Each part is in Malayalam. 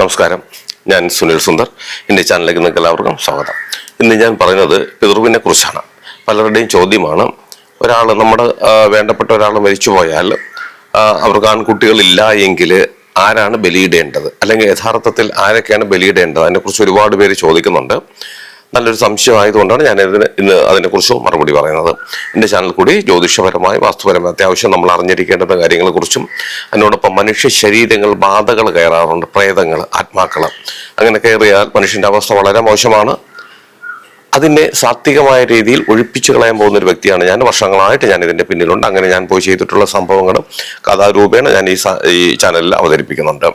നമസ്കാരം. ഞാൻ സുനിൽ സുന്ദർ. എന്റെ ചാനലിലേക്ക് നിങ്ങൾക്ക് എല്ലാവർക്കും സ്വാഗതം. ഇന്ന് ഞാൻ പറയുന്നത് പിതൃവിനെ കുറിച്ചാണ്. പലരുടെയും ചോദ്യമാണ് ഒരാൾ നമ്മുടെ വേണ്ടപ്പെട്ട ഒരാൾ മരിച്ചു പോയാൽ അവർക്ക് ആൺകുട്ടികളില്ല എങ്കിൽ ആരാണ് ബലിയിടേണ്ടത്? അല്ലെങ്കിൽ യഥാർത്ഥത്തിൽ ആരൊക്കെയാണ് ബലിയിടേണ്ടത്? അതിനെക്കുറിച്ച് ഒരുപാട് പേര് ചോദിക്കുന്നുണ്ട്. നല്ലൊരു സംശയമായതുകൊണ്ടാണ് ഞാൻ ഇതിന് ഇന്ന് അതിനെക്കുറിച്ച് മറുപടി പറയുന്നത്. എന്റെ ചാനൽ കൂടി ജ്യോതിഷപരമായി വാസ്തുപരമായി അത്യാവശ്യം നമ്മൾ അറിഞ്ഞിരിക്കേണ്ടുന്ന കാര്യങ്ങളെക്കുറിച്ചും അതിനോടൊപ്പം മനുഷ്യ ശരീരങ്ങൾ ബാധകൾ കയറാറുണ്ട് പ്രേതങ്ങൾ ആത്മാക്കൾ. അങ്ങനെ കയറിയാൽ മനുഷ്യന്റെ അവസ്ഥ വളരെ മോശമാണ്. അതിനെ സാത്വികമായ രീതിയിൽ ഒഴിപ്പിച്ചു കളയാൻ പോകുന്ന ഒരു വ്യക്തിയാണ് ഞാൻ. വർഷങ്ങളായിട്ട് ഞാൻ ഇതിന്റെ പിന്നിലുണ്ട്. അങ്ങനെ ഞാൻ പോയി ചെയ്തിട്ടുള്ള സംഭവങ്ങളും കഥാരൂപേണ ഞാൻ ഈ ഈ ചാനലിൽ അവതരിപ്പിക്കുന്നുണ്ട്.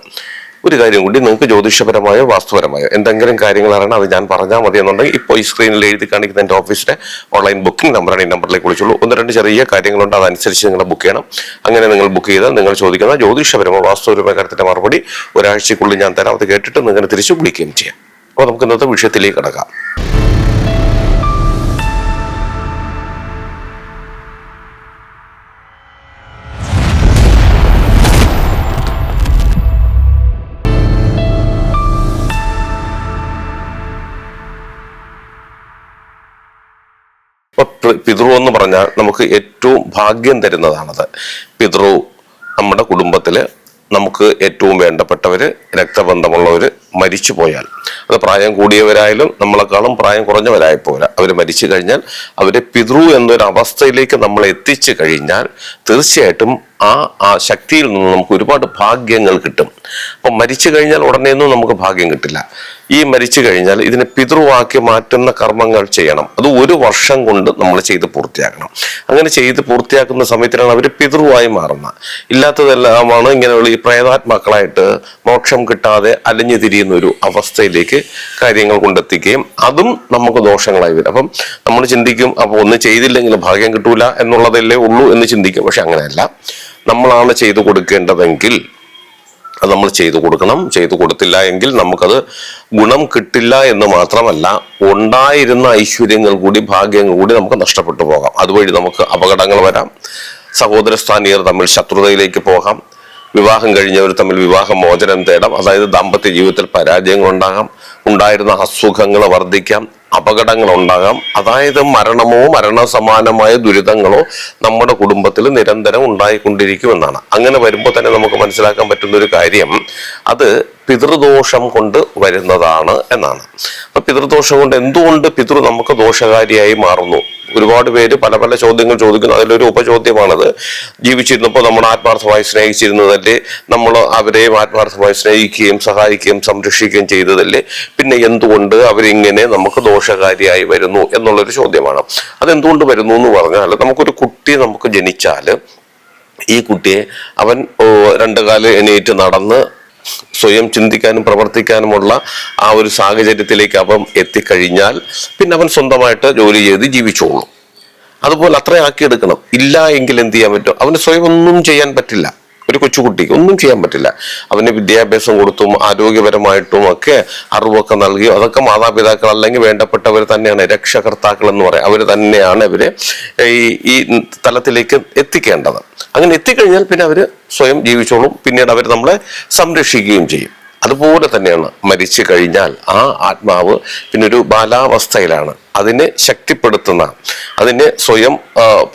ഒരു കാര്യം കൂടി നിങ്ങൾക്ക് ജ്യോതിഷപരമായോ വാസ്തുപരമായോ എന്തെങ്കിലും കാര്യങ്ങൾ അറിയണം അത് ഞാൻ പറഞ്ഞാൽ മതി എന്നുണ്ടെങ്കിൽ ഇപ്പോൾ ഈ സ്ക്രീനിൽ എഴുതി കാണിക്കുന്ന എന്റെ ഓഫീസിന്റെ ഓൺലൈൻ ബുക്കിംഗ് നമ്പറാണ് ഈ നമ്പറിലേക്ക് വിളിച്ചുള്ളൂ ഒന്ന് രണ്ട് ചെറിയ കാര്യങ്ങളുണ്ട് അതനുസരിച്ച് നിങ്ങൾ ബുക്ക് ചെയ്യണം. അങ്ങനെ നിങ്ങൾ ബുക്ക് ചെയ്താൽ നിങ്ങൾ ചോദിക്കുന്ന ജ്യോതിഷപരമോ വാസ്തുപരമോ കാര്യത്തിന്റെ മറുപടി ഒരാഴ്ചക്കുള്ളിൽ ഞാൻ തരാം. അത് കേട്ടിട്ട് നിങ്ങൾ തിരിച്ച് വിളിക്കുകയും ചെയ്യാം. അപ്പോൾ നമുക്ക് ഇന്നത്തെ വിഷയത്തിലേക്ക് കിടക്കാം. പിതൃ എന്ന് പറഞ്ഞാൽ നമുക്ക് ഏറ്റവും ഭാഗ്യം തരുന്നതാണത്. പിതൃ നമ്മുടെ കുടുംബത്തിൽ നമുക്ക് ഏറ്റവും വേണ്ടപ്പെട്ടവര് രക്തബന്ധമുള്ളവര് മരിച്ചു പോയാൽ. അത് പ്രായം കൂടിയവരായാലും നമ്മളെക്കാളും പ്രായം കുറഞ്ഞവരായി പോരാ. അവർ മരിച്ചു കഴിഞ്ഞാൽ അവരെ പിതൃ എന്നൊരു അവസ്ഥയിലേക്ക് നമ്മൾ എത്തിച്ചു കഴിഞ്ഞാൽ തീർച്ചയായിട്ടും ആ ആ ശക്തിയിൽ നിന്ന് നമുക്ക് ഒരുപാട് ഭാഗ്യങ്ങൾ കിട്ടും. അപ്പം മരിച്ചു കഴിഞ്ഞാൽ ഉടനെയൊന്നും നമുക്ക് ഭാഗ്യം കിട്ടില്ല. ഈ മരിച്ചു കഴിഞ്ഞാൽ ഇതിനെ പിതൃവാക്കി മാറ്റുന്ന കർമ്മങ്ങൾ ചെയ്യണം. അത് ഒരു വർഷം കൊണ്ട് നമ്മൾ ചെയ്ത് പൂർത്തിയാക്കണം. അങ്ങനെ ചെയ്ത് പൂർത്തിയാക്കുന്ന സമയത്തിനാണ് അവർ പിതൃവായി മാറുന്നത് ഇല്ലാത്തതെല്ലാമാണ് ഇങ്ങനെയുള്ള ഈ പ്രേതാത്മാക്കളായിട്ട് മോക്ഷം കിട്ടാതെ അലഞ്ഞു തിരിയുന്ന ഒരു അവസ്ഥയിലേക്ക് കാര്യങ്ങൾ കൊണ്ടെത്തിക്കുകയും അതും നമുക്ക് ദോഷങ്ങളായി വരും. അപ്പം നമ്മൾ ചിന്തിക്കും അപ്പോൾ ഒന്ന് ചെയ്തില്ലെങ്കിൽ ഭാഗ്യം കിട്ടൂല എന്നുള്ളതല്ലേ ഉള്ളൂ എന്ന് ചിന്തിക്കും. പക്ഷെ അങ്ങനെയല്ല. നമ്മളാണ് ചെയ്തു കൊടുക്കേണ്ടതെങ്കിൽ അത് നമ്മൾ ചെയ്തു കൊടുക്കണം. ചെയ്തു കൊടുത്തില്ല എങ്കിൽ നമുക്കത് ഗുണം കിട്ടില്ല എന്ന് മാത്രമല്ല ഉണ്ടായിരുന്ന ഐശ്വര്യങ്ങൾ കൂടി ഭാഗ്യങ്ങൾ കൂടി നമുക്ക് നഷ്ടപ്പെട്ടു പോകാം. അതുവഴി നമുക്ക് അപകടങ്ങൾ വരാം. സഹോദരസ്ഥാനീയർ തമ്മിൽ ശത്രുതയിലേക്ക് പോകാം. വിവാഹം കഴിഞ്ഞവർ തമ്മിൽ വിവാഹ മോചനം തേടാം. അതായത് ദാമ്പത്യ ജീവിതത്തിൽ പരാജയങ്ങൾ ഉണ്ടാകാം ഉണ്ടായിരുന്ന അസുഖങ്ങൾ വർദ്ധിക്കാം. അപകടങ്ങൾ ഉണ്ടാകാം അതായത് മരണമോ മരണ സമാനമായ ദുരിതങ്ങളോ നമ്മുടെ കുടുംബത്തിൽ നിരന്തരം ഉണ്ടായിക്കൊണ്ടിരിക്കുമെന്നാണ്. അങ്ങനെ വരുമ്പോൾ തന്നെ നമുക്ക് മനസ്സിലാക്കാൻ പറ്റുന്ന ഒരു കാര്യം അത് പിതൃദോഷം കൊണ്ട് വരുന്നതാണ് എന്നാണ്. അപ്പൊ പിതൃദോഷം കൊണ്ട് എന്തുകൊണ്ട് പിതൃ നമുക്ക് ദോഷകാരിയായി മാറുന്നു? ഒരുപാട് പേര് പല പല ചോദ്യങ്ങൾ ചോദിക്കുന്നു. അതിലൊരു ഉപചോദ്യമാണത്. ജീവിച്ചിരുന്നപ്പോൾ നമ്മൾ ആത്മാർത്ഥമായി സ്നേഹിച്ചിരുന്നതല്ലേ? നമ്മൾ അവരെയും ആത്മാർത്ഥമായി സ്നേഹിക്കുകയും സഹായിക്കുകയും സംരക്ഷിക്കുകയും ചെയ്തതല്ലേ? പിന്നെ എന്തുകൊണ്ട് അവരിങ്ങനെ നമുക്ക് ദോഷകാരിയായി വരുന്നു എന്നുള്ളൊരു ചോദ്യമാണ്. അതെന്തുകൊണ്ട് വരുന്നു എന്ന് പറഞ്ഞാൽ നമുക്കൊരു കുട്ടി നമുക്ക് ജനിച്ചാൽ ഈ കുട്ടിയെ അവൻ രണ്ടു കാൽ എണീറ്റ് നടന്ന് സ്വയം ചിന്തിക്കാനും പ്രവർത്തിക്കാനുമുള്ള ആ ഒരു സാഹചര്യത്തിലേക്ക് അവൻ എത്തിക്കഴിഞ്ഞാൽ പിന്നെ അവൻ സ്വന്തമായിട്ട് ജോലി ചെയ്ത് ജീവിച്ചോളും. അതുപോലെ അത്രയാക്കിയെടുക്കണം ഇല്ല എങ്കിൽ എന്ത് ചെയ്യാൻ പറ്റും? അവന് സ്വയം ഒന്നും ചെയ്യാൻ പറ്റില്ല. ഒരു കൊച്ചുകുട്ടിക്ക് ഒന്നും ചെയ്യാൻ പറ്റില്ല. അവന് വിദ്യാഭ്യാസം കൊടുത്തും ആരോഗ്യപരമായിട്ടും ഒക്കെ അറിവൊക്കെ നൽകി അതൊക്കെ മാതാപിതാക്കൾ അല്ലെങ്കിൽ വേണ്ടപ്പെട്ടവർ തന്നെയാണ് രക്ഷകർത്താക്കൾ എന്ന് പറയാം. അവർ തന്നെയാണ് ഇവരെ ഈ ഈ തലത്തിലേക്ക് എത്തിക്കേണ്ടത്. അങ്ങനെ എത്തിക്കഴിഞ്ഞാൽ പിന്നെ അവർ സ്വയം ജീവിച്ചോളും. പിന്നീട് അവർ നമ്മളെ സംരക്ഷിക്കുകയും ചെയ്യും. അതുപോലെ തന്നെയാണ് മരിച്ചു കഴിഞ്ഞാൽ ആ ആത്മാവ് പിന്നെ ഒരു ബാലാവസ്ഥയിലാണ്. അതിനെ ശക്തിപ്പെടുത്തുന്ന അതിനെ സ്വയം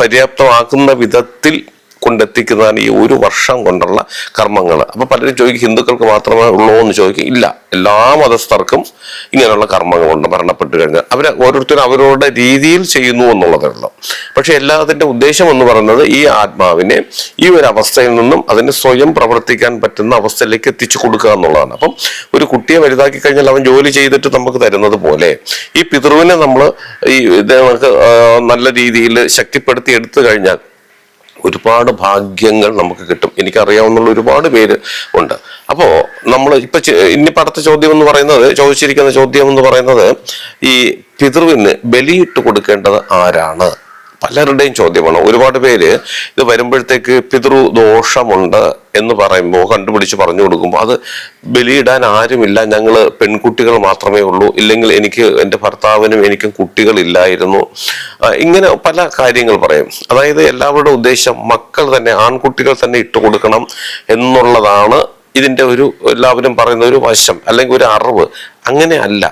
പര്യാപ്തമാക്കുന്ന വിധത്തിൽ കൊണ്ടെത്തിക്കുന്നതാണ് ഈ ഒരു വർഷം കൊണ്ടുള്ള കർമ്മങ്ങൾ. അപ്പൊ പലരും ചോദിക്കും ഹിന്ദുക്കൾക്ക് മാത്രമേ ഉള്ളൂ എന്ന് ചോദിക്കും. ഇല്ല എല്ലാ മതസ്ഥർക്കും ഇങ്ങനെയുള്ള കർമ്മങ്ങളുണ്ട് മരണപ്പെട്ട് കഴിഞ്ഞാൽ. അവർ ഓരോരുത്തരും അവരുടെ രീതിയിൽ ചെയ്യുന്നു എന്നുള്ളതേ ഉള്ളൂ. പക്ഷെ എല്ലാത്തിന്റെ ഉദ്ദേശം എന്ന് പറയുന്നത് ഈ ആത്മാവിനെ ഈ ഒരു അവസ്ഥയിൽ നിന്നും അതിനെ സ്വയം പ്രവർത്തിക്കാൻ പറ്റുന്ന അവസ്ഥയിലേക്ക് എത്തിച്ചു കൊടുക്കുക എന്നുള്ളതാണ്. അപ്പം ഒരു കുട്ടിയെ വലുതാക്കി കഴിഞ്ഞാൽ അവൻ ജോലി ചെയ്തിട്ട് നമുക്ക് തരുന്നത് പോലെ ഈ പിതൃവിനെ നമ്മൾ ഈ ഇത് നമുക്ക് നല്ല രീതിയിൽ ശക്തിപ്പെടുത്തി എടുത്തു കഴിഞ്ഞാൽ ഒരുപാട് ഭാഗ്യങ്ങൾ നമുക്ക് കിട്ടും. എനിക്കറിയാവുന്ന ഒരുപാട് പേര് ഉണ്ട്. അപ്പോൾ നമ്മൾ ഇപ്പൊ ഇനി അടുത്ത ചോദ്യം എന്ന് പറയുന്നത് ചോദിച്ചിരിക്കുന്ന ചോദ്യം എന്ന് പറയുന്നത് ഈ പിതൃവിന് ബലിയിട്ട് കൊടുക്കേണ്ടത് ആരാണ്? പലരുടെയും ചോദ്യമാണ്. ഒരുപാട് പേര് ഇത് വരുമ്പോഴത്തേക്ക് പിതൃ ദോഷമുണ്ട് എന്ന് പറയുമ്പോൾ കണ്ടുപിടിച്ച് പറഞ്ഞു കൊടുക്കുമ്പോൾ അത് ബലിയിടാൻ ആരുമില്ല. ഞങ്ങൾ പെൺകുട്ടികൾ മാത്രമേ ഉള്ളൂ. ഇല്ലെങ്കിൽ എനിക്ക് എന്റെ ഭർത്താവിനും എനിക്കും കുട്ടികളില്ലായിരുന്നു. ഇങ്ങനെ പല കാര്യങ്ങൾ പറയും. അതായത് എല്ലാവരുടെ ഉദ്ദേശം മക്കൾ തന്നെ ആൺകുട്ടികൾ തന്നെ ഇട്ട് കൊടുക്കണം എന്നുള്ളതാണ് ഇതിന്റെ ഒരു എല്ലാവരും പറയുന്ന ഒരു വശം. അല്ലെങ്കിൽ ഒരു അറിവ്. അങ്ങനെ അല്ല.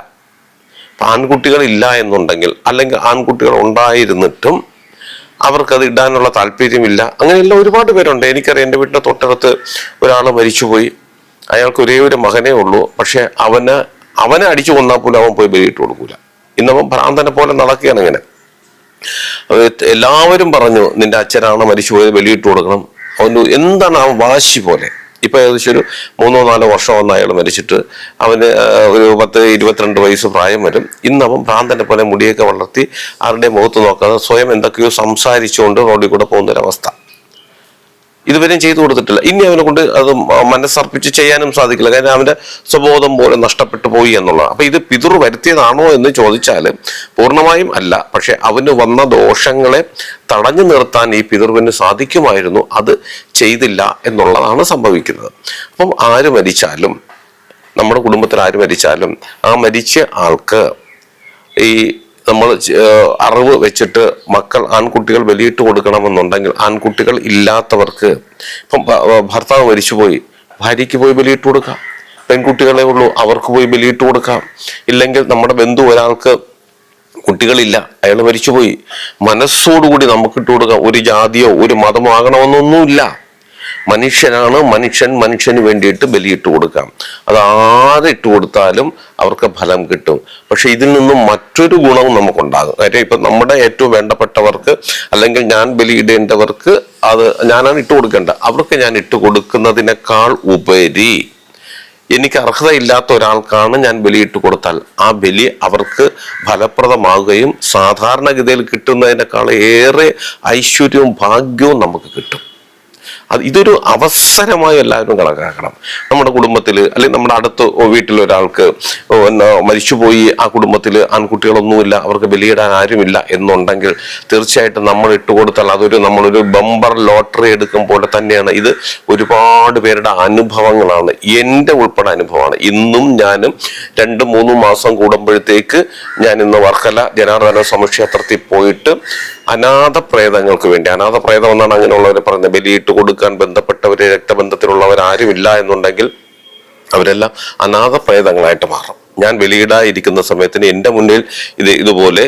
ആൺകുട്ടികൾ ഇല്ല എന്നുണ്ടെങ്കിൽ അല്ലെങ്കിൽ ആൺകുട്ടികൾ ഉണ്ടായിരുന്നിട്ടും അവർക്കത് ഇടാനുള്ള താല്പര്യമില്ല. അങ്ങനെയുള്ള ഒരുപാട് പേരുണ്ട്. എനിക്കറിയാം എന്റെ വീട്ടിന്റെ തൊട്ടടുത്ത് ഒരാൾ മരിച്ചുപോയി. അയാൾക്ക് ഒരേ ഒരു മകനേ ഉള്ളൂ. പക്ഷെ അവന് അവനെ അടിച്ചു കൊന്നാൽ പോലും അവൻ പോയി ബലിയിട്ട് കൊടുക്കൂല. ഇന്നവൻ ഭ്രാന്തനെ പോലെ നടക്കുകയാണ് ഇങ്ങനെ. എല്ലാവരും പറഞ്ഞു നിന്റെ അച്ഛനാണ് മരിച്ചുപോയത് ബലിയിട്ട് കൊടുക്കണം. അവൻ എന്താണ് ആ വാശി പോലെ? ഇപ്പൊ ഏകദേശം ഒരു മൂന്നോ നാലോ വർഷം വന്ന് അയാൾ മരിച്ചിട്ട് അവന് ഒരു പത്ത് ഇരുപത്തിരണ്ട് വയസ്സ് പ്രായം വരും. ഇന്ന് അവൻ ഭ്രാന്തനെ പോലെ മുടിയൊക്കെ വളർത്തി ആരുടെ മുഖത്ത് നോക്കാതെ സ്വയം എന്തൊക്കെയോ സംസാരിച്ചുകൊണ്ട് റോഡിൽ കൂടെ പോകുന്നൊരവസ്ഥ. ഇതുവരെയും ചെയ്തു കൊടുത്തിട്ടില്ല. ഇനി അവനെ കൊണ്ട് അത് മനസ്സർപ്പിച്ച് ചെയ്യാനും സാധിക്കില്ല. കാരണം അവന്റെ സ്വബോധം പോലെ നഷ്ടപ്പെട്ടു പോയി എന്നുള്ളത് അപ്പൊ ഇത് പിതൃ വരുത്തിയതാണോ എന്ന് ചോദിച്ചാൽ പൂർണമായും അല്ല. പക്ഷെ അവന് വന്ന ദോഷങ്ങളെ തടഞ്ഞു നിർത്താൻ ഈ പിതൃവിന് സാധിക്കുമായിരുന്നു. അത് ചെയ്തില്ല എന്നുള്ളതാണ് സംഭവിക്കുന്നത്. അപ്പം ആര് മരിച്ചാലും നമ്മുടെ കുടുംബത്തിൽ ആര് മരിച്ചാലും ആ മരിച്ച ആൾക്ക് ഈ നമ്മൾ അറിവ് വെച്ചിട്ട് മക്കൾ ആൺകുട്ടികൾ ബലിയിട്ട് കൊടുക്കണമെന്നുണ്ടെങ്കിൽ ആൺകുട്ടികൾ ഇല്ലാത്തവർക്ക് ഇപ്പം ഭർത്താവ് മരിച്ചുപോയി ഭാര്യയ്ക്ക് പോയി ബലിയിട്ട് കൊടുക്കാം. പെൺകുട്ടികളെ ഉള്ളൂ അവർക്ക് പോയി ബലിയിട്ട് കൊടുക്കാം. ഇല്ലെങ്കിൽ നമ്മുടെ ബന്ധു ഒരാൾക്ക് കുട്ടികളില്ല അയാൾ മരിച്ചുപോയി. മനസ്സോടുകൂടി നമുക്ക് ഇട്ട് കൊടുക്കാം. ഒരു ജാതിയോ ഒരു മതമോ ആകണമെന്നൊന്നുമില്ല. മനുഷ്യനാണ് മനുഷ്യൻ മനുഷ്യന് വേണ്ടിയിട്ട് ബലിയിട്ട് കൊടുക്കാം. അത് ഇട്ട് കൊടുത്താലും അവർക്ക് ഫലം കിട്ടും. പക്ഷെ ഇതിൽ നിന്നും മറ്റൊരു ഗുണവും നമുക്കുണ്ടാകും. കാര്യം ഇപ്പൊ നമ്മുടെ ഏറ്റവും വേണ്ടപ്പെട്ടവർക്ക് അല്ലെങ്കിൽ ഞാൻ ബലിയിടേണ്ടവർക്ക് അത് ഞാനാണ് ഇട്ട് കൊടുക്കേണ്ടത് അവർക്ക് ഞാൻ ഇട്ട് കൊടുക്കുന്നതിനേക്കാൾ ഉപരി എനിക്ക് അർഹതയില്ലാത്ത ഒരാൾക്കാണ് ഞാൻ ബലിയിട്ട് കൊടുത്താൽ. ആ ബലി അവർക്ക് ഫലപ്രദമാകുകയും സാധാരണഗതിയിൽ കിട്ടുന്നതിനേക്കാൾ ഏറെ ഐശ്വര്യവും ഭാഗ്യവും നമുക്ക് കിട്ടും. അത് ഇതൊരു അവസരമായി എല്ലാവരും കണക്കാക്കണം. നമ്മുടെ കുടുംബത്തിൽ അല്ലെങ്കിൽ നമ്മുടെ അടുത്ത് വീട്ടിൽ ഒരാൾക്ക് മരിച്ചുപോയി ആ കുടുംബത്തിൽ ആൺകുട്ടികളൊന്നുമില്ല അവർക്ക് ബലിയിടാൻ ആരുമില്ല എന്നുണ്ടെങ്കിൽ തീർച്ചയായിട്ടും നമ്മൾ ഇട്ടുകൊടുത്താൽ അതൊരു നമ്മളൊരു ബമ്പർ ലോട്ടറി എടുക്കും പോലെ തന്നെയാണ്. ഇത് ഒരുപാട് പേരുടെ അനുഭവങ്ങളാണ്. എന്റെ ഉൾപ്പെടെ അനുഭവമാണ്. ഇന്നും ഞാനും രണ്ട് മൂന്ന് മാസം കൂടുമ്പോഴത്തേക്ക് ഞാൻ ഇന്ന് വർക്കല ജനാർദ്ദന സമക്ഷേത്രത്തിൽ പോയിട്ട് അനാഥ പ്രേതങ്ങൾക്ക് വേണ്ടി അനാഥ പ്രേതം എന്നാണ് അങ്ങനെയുള്ളവർ പറയുന്നത് ബലിയിട്ട് കൊടുക്കാൻ ബന്ധപ്പെട്ടവര് രക്തബന്ധത്തിലുള്ളവർ ആരുമില്ല എന്നുണ്ടെങ്കിൽ അവരെല്ലാം അനാഥ പ്രേതങ്ങളായിട്ട് മാറും. ഞാൻ ബലിയിടാതിരിക്കുന്ന സമയത്തിന് എന്റെ മുന്നിൽ ഇത് ഇതുപോലെ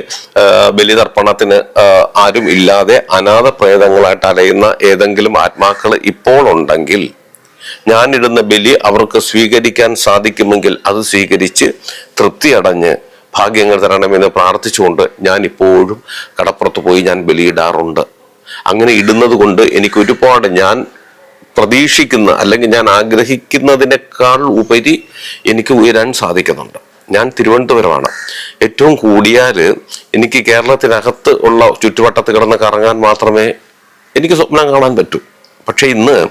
ബലിതർപ്പണത്തിന് ആരും ഇല്ലാതെ അനാഥ പ്രേതങ്ങളായിട്ട് അലയുന്ന ഏതെങ്കിലും ആത്മാക്കൾ ഇപ്പോൾ ഉണ്ടെങ്കിൽ ഞാൻ ഇടുന്ന ബലി അവർക്ക് സ്വീകരിക്കാൻ സാധിക്കുമെങ്കിൽ അത് സ്വീകരിച്ച് തൃപ്തിയടഞ്ഞ് ഭാഗ്യങ്ങൾ തരണമെന്ന് പ്രാർത്ഥിച്ചുകൊണ്ട് ഞാൻ ഇപ്പോഴും കടപ്പുറത്ത് പോയി ഞാൻ ബലിയിടാറുണ്ട്. അങ്ങനെ ഇടുന്നത് കൊണ്ട് എനിക്ക് ഒരുപാട് ഞാൻ പ്രതീക്ഷിക്കുന്ന അല്ലെങ്കിൽ ഞാൻ ആഗ്രഹിക്കുന്നതിനേക്കാൾ ഉപരി എനിക്ക് ഉയരാൻ സാധിക്കുന്നുണ്ട്. ഞാൻ തിരുവനന്തപുരമാണ്. ഏറ്റവും കൂടിയാൽ എനിക്ക് കേരളത്തിനകത്ത് ഉള്ള ചുറ്റുവട്ടത്ത് കിടന്ന് കറങ്ങാൻ മാത്രമേ എനിക്ക് സ്വപ്നം കാണാൻ പറ്റൂ. പക്ഷേ ഇന്ന്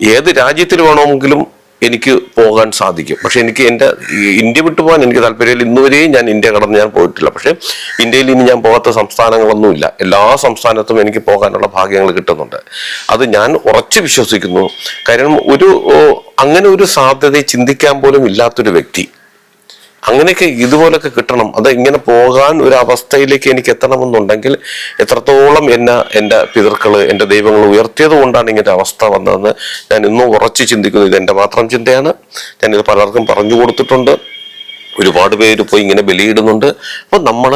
ഏത് രാജ്യത്തിൽ വേണമെങ്കിലും എനിക്ക് പോകാൻ സാധിക്കും. പക്ഷെ എനിക്ക് എന്റെ ഇന്ത്യ വിട്ടുപോകാൻ എനിക്ക് താല്പര്യമില്ല. ഇന്നുവരെയും ഞാൻ ഇന്ത്യ കടന്ന് ഞാൻ പോയിട്ടില്ല. പക്ഷെ ഇന്ത്യയിൽ ഇനി ഞാൻ പോകാത്ത സംസ്ഥാനങ്ങളൊന്നുമില്ല. എല്ലാ സംസ്ഥാനത്തും എനിക്ക് പോകാനുള്ള ഭാഗ്യങ്ങൾ കിട്ടുന്നുണ്ട്. അത് ഞാൻ ഉറച്ചു വിശ്വസിക്കുന്നു. കാരണം ഒരു അങ്ങനെ ഒരു സാധ്യത ചിന്തിക്കാൻ പോലും ഇല്ലാത്തൊരു വ്യക്തി അങ്ങനെയൊക്കെ ഇതുപോലൊക്കെ കിട്ടണം. അത് ഇങ്ങനെ പോകാൻ ഒരു അവസ്ഥയിലേക്ക് എനിക്ക് എത്തണമെന്നുണ്ടെങ്കിൽ എത്രത്തോളം എന്നെ എന്റെ പിതൃക്കൾ എന്റെ ദൈവങ്ങൾ ഉയർത്തിയത് കൊണ്ടാണ് ഇങ്ങനെ അവസ്ഥ വന്നതെന്ന് ഞാൻ ഇന്നും ഉറച്ചു ചിന്തിക്കുന്നു. ഇത് എന്റെ മാത്രം ചിന്തയാണ്. ഞാനിത് പലർക്കും പറഞ്ഞു കൊടുത്തിട്ടുണ്ട്. ഒരുപാട് പേര് പോയി ഇങ്ങനെ ബലിയിടുന്നുണ്ട്. അപ്പം നമ്മൾ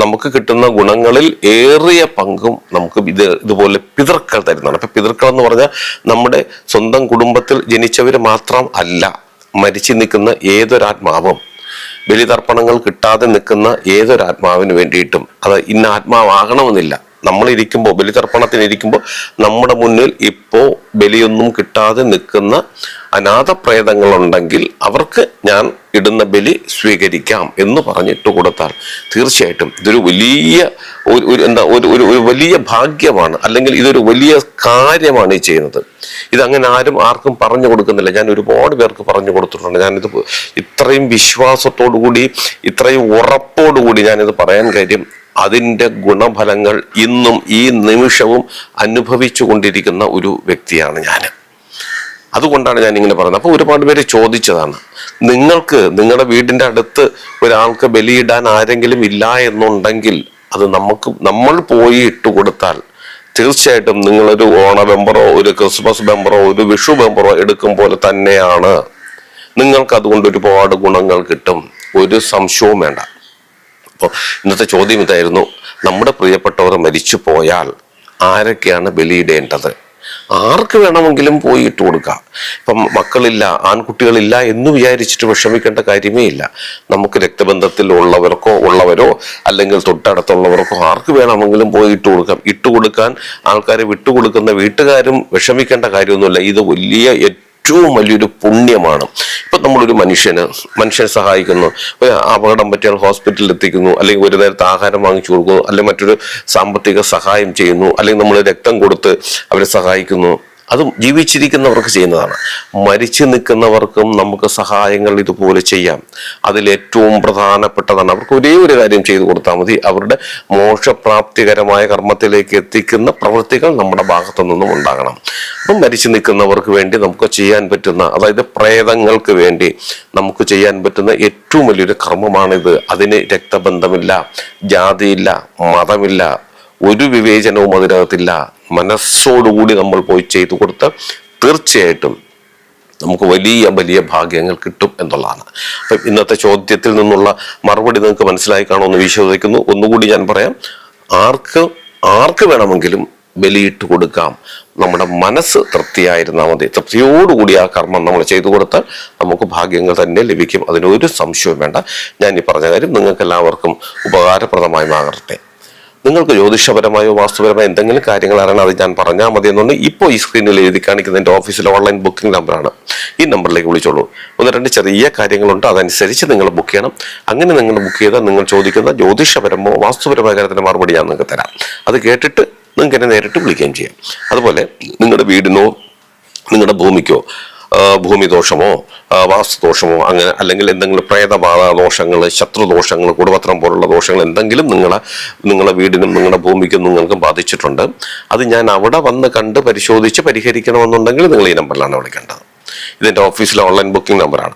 നമുക്ക് കിട്ടുന്ന ഗുണങ്ങളിൽ ഏറിയ പങ്കും നമുക്ക് ഇത് ഇതുപോലെ പിതൃക്കൾ തരുന്നതാണ്. അപ്പം പിതൃക്കൾ എന്ന് പറഞ്ഞാൽ നമ്മുടെ സ്വന്തം കുടുംബത്തിൽ ജനിച്ചവർ മാത്രം അല്ല. മരിച്ചു നിൽക്കുന്ന ഏതൊരാത്മാവും? ബലിതർപ്പണങ്ങൾ കിട്ടാതെ നിൽക്കുന്ന ഏതൊരാത്മാവിന് വേണ്ടിയിട്ടും? അത് ഇന്ന ആത്മാവാകണമെന്നില്ല. നമ്മൾ ഇരിക്കുമ്പോൾ ബലിതർപ്പണത്തിന് ഇരിക്കുമ്പോൾ നമ്മുടെ മുന്നിൽ ഇപ്പോൾ ബലിയൊന്നും കിട്ടാതെ നിൽക്കുന്ന അനാഥ പ്രേതങ്ങളുണ്ടെങ്കിൽ അവർക്ക് ഞാൻ ഇടുന്ന ബലി സ്വീകരിക്കാം എന്ന് പറഞ്ഞിട്ട് കൊടുത്താൽ തീർച്ചയായിട്ടും ഇതൊരു വലിയ ഒരു എന്താ ഒരു ഒരു വലിയ ഭാഗ്യമാണ്. അല്ലെങ്കിൽ ഇതൊരു വലിയ കാര്യമാണ് ഈ ചെയ്യുന്നത്. ഇതങ്ങനെ ആരും ആർക്കും പറഞ്ഞു കൊടുക്കുന്നില്ല. ഞാൻ ഒരുപാട് പേർക്ക് പറഞ്ഞു കൊടുത്തിട്ടുണ്ട്. ഞാനിത് ഇത്രയും വിശ്വാസത്തോടു കൂടി ഇത്രയും ഉറപ്പോടു കൂടി ഞാനിത് പറയാൻ കാര്യം അതിന്റെ ഗുണഫലങ്ങൾ ഇന്നും ഈ നിമിഷവും അനുഭവിച്ചു കൊണ്ടിരിക്കുന്ന ഒരു വ്യക്തിയാണ് ഞാൻ. അതുകൊണ്ടാണ് ഞാൻ ഇങ്ങനെ പറയുന്നത്. അപ്പോൾ ഒരുപാട് പേര് ചോദിച്ചതാണ് നിങ്ങൾക്ക് നിങ്ങളുടെ വീടിന്റെ അടുത്ത് ഒരാൾക്ക് ബലിയിടാൻ ആരെങ്കിലും ഇല്ല എന്നുണ്ടെങ്കിൽ അത് നമുക്ക് നമ്മൾ പോയി ഇട്ട് കൊടുത്താൽ തീർച്ചയായിട്ടും നിങ്ങളൊരു ഓണ ബെമ്പറോ ഒരു ക്രിസ്മസ് ബെമ്പറോ ഒരു വിഷു ബെമ്പറോ എടുക്കും പോലെ തന്നെയാണ്. നിങ്ങൾക്ക് അതുകൊണ്ട് ഒരുപാട് ഗുണങ്ങൾ കിട്ടും. ഒരു സംശയവും വേണ്ട. അപ്പോൾ ഇന്നത്തെ ചോദ്യം ഇതായിരുന്നു നമ്മുടെ പ്രിയപ്പെട്ടവർ മരിച്ചു പോയാൽ ആരൊക്കെയാണ് ബലിയിടേണ്ടത്? ആർക്ക് വേണമെങ്കിലും പോയി ഇട്ട് കൊടുക്കാം. ഇപ്പം മക്കളില്ല ആൺകുട്ടികളില്ല എന്ന് വിചാരിച്ചിട്ട് വിഷമിക്കേണ്ട കാര്യമേ ഇല്ല. നമുക്ക് രക്തബന്ധത്തിൽ ഉള്ളവർക്കോ ഉള്ളവരോ അല്ലെങ്കിൽ തൊട്ടടുത്തുള്ളവർക്കോ ആർക്ക് വേണമെങ്കിലും പോയി ഇട്ട് കൊടുക്കാം. ഇട്ട് കൊടുക്കാൻ ആൾക്കാരെ വിട്ടുകൊടുക്കുന്ന വീട്ടുകാരും വിഷമിക്കേണ്ട കാര്യമൊന്നുമില്ല. ഇത് വലിയ ഏറ്റവും വലിയൊരു പുണ്യമാണ്. ഇപ്പം നമ്മളൊരു മനുഷ്യന് മനുഷ്യനെ സഹായിക്കുന്നു. ഒരു അപകടം പറ്റിയാൽ ഹോസ്പിറ്റലിൽ എത്തിക്കുന്നു അല്ലെങ്കിൽ ഒരു നേരത്തെ ആഹാരം വാങ്ങിച്ചു കൊടുക്കുന്നു അല്ലെങ്കിൽ മറ്റൊരു സാമ്പത്തിക സഹായം ചെയ്യുന്നു അല്ലെങ്കിൽ നമ്മൾ രക്തം കൊടുത്ത് അവരെ സഹായിക്കുന്നു. അതും ജീവിച്ചിരിക്കുന്നവർക്ക് ചെയ്യുന്നതാണ്. മരിച്ചു നിൽക്കുന്നവർക്കും നമുക്ക് സഹായങ്ങൾ ഇതുപോലെ ചെയ്യാം. അതിലേറ്റവും പ്രധാനപ്പെട്ടതാണ് അവർക്ക് ഒരേ ഒരു കാര്യം ചെയ്തു കൊടുത്താൽ മതി. അവരുടെ മോക്ഷപ്രാപ്തികരമായ കർമ്മത്തിലേക്ക് എത്തിക്കുന്ന പ്രവൃത്തികൾ നമ്മുടെ ഭാഗത്തു നിന്നും ഉണ്ടാകണം. അപ്പം മരിച്ചു നിൽക്കുന്നവർക്ക് വേണ്ടി നമുക്ക് ചെയ്യാൻ പറ്റുന്ന അതായത് പ്രേതങ്ങൾക്ക് വേണ്ടി നമുക്ക് ചെയ്യാൻ പറ്റുന്ന ഏറ്റവും വലിയൊരു കർമ്മമാണിത്. അതിന് രക്തബന്ധമില്ല ജാതിയില്ല മതമില്ല ഒരു വിവേചനവും അതിനകത്തില്ല. മനസ്സോടുകൂടി നമ്മൾ പോയി ചെയ്തു കൊടുത്ത് തീർച്ചയായിട്ടും നമുക്ക് വലിയ വലിയ ഭാഗ്യങ്ങൾ കിട്ടും എന്നുള്ളതാണ്. അപ്പം ഇന്നത്തെ ചോദ്യത്തിൽ നിന്നുള്ള മറുപടി നിങ്ങൾക്ക് മനസ്സിലായി കാണുമെന്ന് വിശ്വസിക്കുന്നു. ഒന്നുകൂടി ഞാൻ പറയാം. ആർക്ക് ആർക്ക് വേണമെങ്കിലും ബലിയിട്ട് കൊടുക്കാം. നമ്മുടെ മനസ്സ് തൃപ്തിയായിരുന്നാൽ മതി. തൃപ്തിയോടുകൂടി ആ കർമ്മം നമ്മൾ ചെയ്തു കൊടുത്താൽ നമുക്ക് ഭാഗ്യങ്ങൾ തന്നെ ലഭിക്കും. അതിനൊരു സംശയവും വേണ്ട. ഞാൻ ഈ പറഞ്ഞ കാര്യം നിങ്ങൾക്ക് എല്ലാവർക്കും ഉപകാരപ്രദമായി മാറട്ടെ. നിങ്ങൾക്ക് ജ്യോതിഷപരമായോ വാസ്തുപരമായോ എന്തെങ്കിലും കാര്യങ്ങൾ അറിയണം അത് ഞാൻ പറഞ്ഞാൽ മതി എന്നുണ്ട്. ഇപ്പോൾ ഈ സ്ക്രീനിൽ എഴുതി കാണിക്കുന്ന എന്റെ ഓഫീസിലെ ഓൺലൈൻ ബുക്കിംഗ് നമ്പറാണ് ഈ നമ്പറിലേക്ക് വിളിച്ചോളൂ. ഒന്ന് രണ്ട് ചെറിയ കാര്യങ്ങളുണ്ട്. അതനുസരിച്ച് നിങ്ങൾ ബുക്ക് ചെയ്യണം. അങ്ങനെ നിങ്ങൾ ബുക്ക് ചെയ്താൽ നിങ്ങൾ ചോദിക്കുന്ന ജ്യോതിഷപരമോ വാസ്തുപരമായ കാര്യത്തിന് മറുപടി ഞാൻ നിങ്ങൾക്ക് തരാം. അത് കേട്ടിട്ട് നിങ്ങൾക്ക് എന്നെ നേരിട്ട് വിളിക്കുകയും ചെയ്യാം. അതുപോലെ നിങ്ങളുടെ വീടിനോ നിങ്ങളുടെ ഭൂമിക്കോ ഭൂമിദോഷമോ വാസ്തുദോഷമോ അങ്ങനെ അല്ലെങ്കിൽ എന്തെങ്കിലും പ്രേതബാധ ദോഷങ്ങൾ ശത്രുദോഷങ്ങൾ കുടുംബത്രം പോലുള്ള ദോഷങ്ങൾ എന്തെങ്കിലും നിങ്ങളെ നിങ്ങളുടെ വീടിനും നിങ്ങളുടെ ഭൂമിക്കും നിങ്ങൾക്കും ബാധിച്ചിട്ടുണ്ട്. അത് ഞാൻ അവിടെ വന്ന് കണ്ട് പരിശോധിച്ച് പരിഹരിക്കണമെന്നുണ്ടെങ്കിൽ നിങ്ങൾ ഈ നമ്പറിലാണ് വിളിക്കേണ്ടത്. ഇതിന്റെ ഓഫീസിലെ ഓൺലൈൻ ബുക്കിംഗ് നമ്പറാണ്.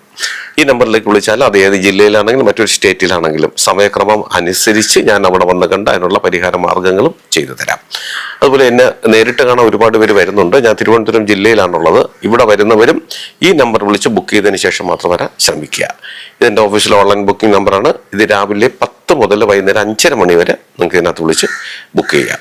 ഈ നമ്പറിലേക്ക് വിളിച്ചാൽ അത് ഏത് ജില്ലയിലാണെങ്കിലും മറ്റൊരു സ്റ്റേറ്റിലാണെങ്കിലും സമയക്രമം അനുസരിച്ച് ഞാൻ അവിടെ വന്ന് കണ്ട് അതിനുള്ള പരിഹാര മാർഗങ്ങളും ചെയ്തു തരാം. അതുപോലെ എന്നെ നേരിട്ട് കാണാൻ ഒരുപാട് പേര് വരുന്നുണ്ട്. ഞാൻ തിരുവനന്തപുരം ജില്ലയിലാണുള്ളത്. ഇവിടെ വരുന്നവരും ഈ നമ്പർ വിളിച്ച് ബുക്ക് ചെയ്തതിന് ശേഷം മാത്രം വരാൻ ശ്രമിക്കുക. ഇതെന്റെ ഓഫീസിലെ ഓൺലൈൻ ബുക്കിംഗ് നമ്പറാണ് ഇത് രാവിലെ പത്ത് മുതൽ വൈകുന്നേരം അഞ്ചര മണി വരെ നിങ്ങൾക്ക് ഇതിനകത്ത് വിളിച്ച് ബുക്ക് ചെയ്യാം.